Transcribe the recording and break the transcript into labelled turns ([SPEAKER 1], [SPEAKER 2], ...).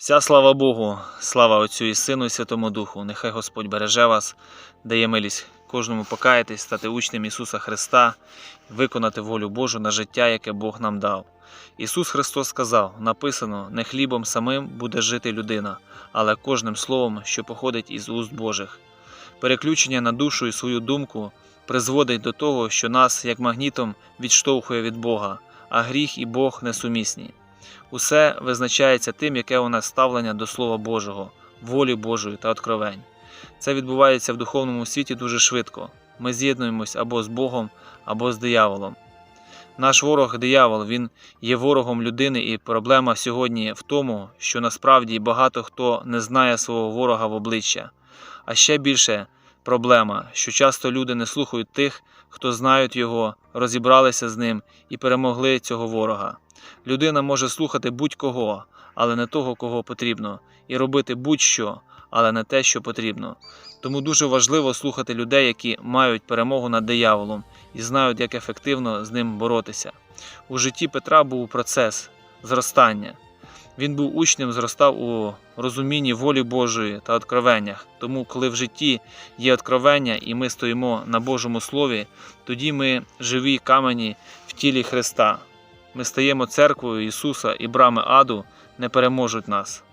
[SPEAKER 1] Вся слава Богу, слава Отцю і Сину і Святому Духу. Нехай Господь береже вас, дає милість кожному покаятись, стати учнем Ісуса Христа, виконати волю Божу на життя, яке Бог нам дав. Ісус Христос сказав: написано: не хлібом самим буде жити людина, але кожним словом, що походить із уст Божих. Переключення на душу і свою думку призводить до того, що нас, як магнітом, відштовхує від Бога, а гріх і Бог несумісні. Усе визначається тим, яке у нас ставлення до Слова Божого, волі Божої та откровень. Це відбувається в духовному світі дуже швидко. Ми з'єднуємось або з Богом, або з дияволом. Наш ворог диявол, він є ворогом людини, і проблема сьогодні в тому, що насправді багато хто не знає свого ворога в обличчя. А ще більше проблема, що часто люди не слухають тих, хто знають його, розібралися з ним і перемогли цього ворога. Людина може слухати будь-кого, але не того, кого потрібно, і робити будь-що, але не те, що потрібно. Тому дуже важливо слухати людей, які мають перемогу над дияволом і знають, як ефективно з ним боротися. У житті Петра був процес зростання. Він був учнем, зростав у розумінні волі Божої та откровеннях. Тому, коли в житті є откровення і ми стоїмо на Божому Слові, тоді ми живі камені в тілі Христа. Ми стаємо церквою Ісуса і брами аду не переможуть нас.